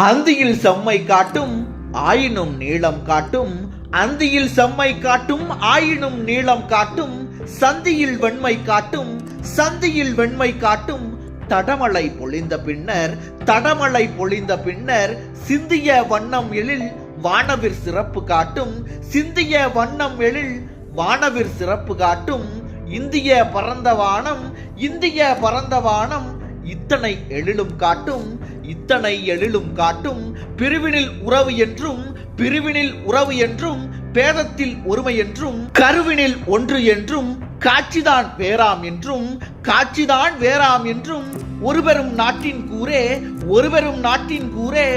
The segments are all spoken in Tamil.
அந்தியில் செம்மை காட்டும் ஆயினும் நீளம் காட்டும். அந்தியில் செம்மை காட்டும் ஆயினும் நீளம் காட்டும். சந்தியில் வெண்மை காட்டும் சந்தியில் வெண்மை காட்டும். தடமலை பொழிந்த பின்னர் தடமலை பொழிந்த பின்னர் சிந்திய வண்ணம் எழில் வானவிர் சிறப்பு காட்டும். சிந்திய வண்ணம் எழில் வானவிர் சிறப்பு காட்டும். இந்திய பரந்த வானம் இந்திய பரந்த வானம் இத்தனை எழிலும் காட்டும் இத்தனை எழிலும் காட்டும் பிரிவினில் உறவு என்றும் பிரிவினில் உறவு என்றும் பேதத்தில் ஒருமை என்றும் கருவினில் ஒன்று என்றும் காட்சிதான் வேறாம் என்றும் காட்சிதான் வேறாம் என்றும் ஒருபெரும் நாட்டின் கூரே ஒருபெரும் நாட்டின் கூரே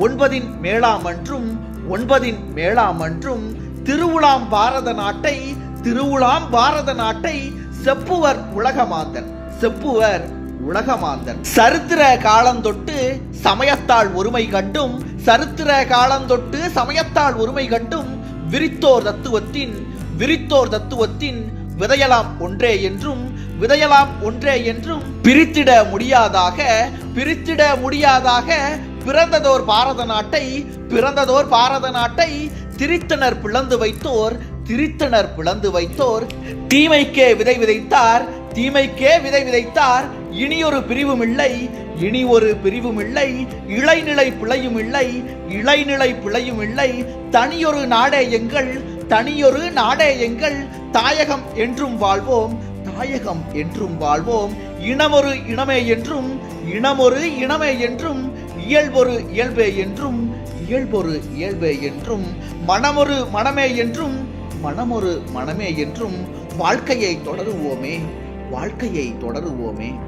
ஒன்பதின் மேளாம் என்றும் ஒன்பதின் மேளாம் என்றும் திருவுளாம் பாரத நாட்டை திருவுளாம் பாரத நாட்டை செப்புவர் உலகமாதன் செப்புவர் உலகமாந்தன். சரித்திர காலந்தொட்டு சமயத்தால் ஒருமை கண்டும் சரித்திர காலந்தொட்டு சமயத்தால் ஒருமை கண்டும் விரித்தோர் தத்துவத்தின் விரித்தோர் தத்துவத்தின் விதையலாம் ஒன்றே என்றும் விதையலாம் ஒன்றே என்றும் பிரித்திட முடியாதாக பிரித்திட முடியாதாக பிறந்ததோர் பாரத நாட்டை பிறந்ததோர் பாரத நாட்டை திரித்தனர் பிளந்து வைத்தோர் திரித்தனர் பிளந்து வைத்தோர். தீமைக்கே விதை விதைத்தார் தீமைக்கே விதை விதைத்தார் இனியொரு பிரிவும் இல்லை இனி ஒரு பிரிவும் இல்லை இளைநிலை பிழையும் இல்லை இளைநிலை பிழையும் இல்லை தனியொரு நாடே எங்கள் தனியொரு நாடே எங்கள் தாயகம் என்றும் வாழ்வோம் தாயகம் என்றும் வாழ்வோம் இனமொரு இனமே என்றும் இனமொரு இனமே என்றும் இயல்பொரு இயல்பே என்றும் இயல்பொரு இயல்பே என்றும் மனமொரு மனமே என்றும் மனமொரு மனமே என்றும் வாழ்க்கையை தொடருவோமே வாழ்க்கையை தொடருவோமே.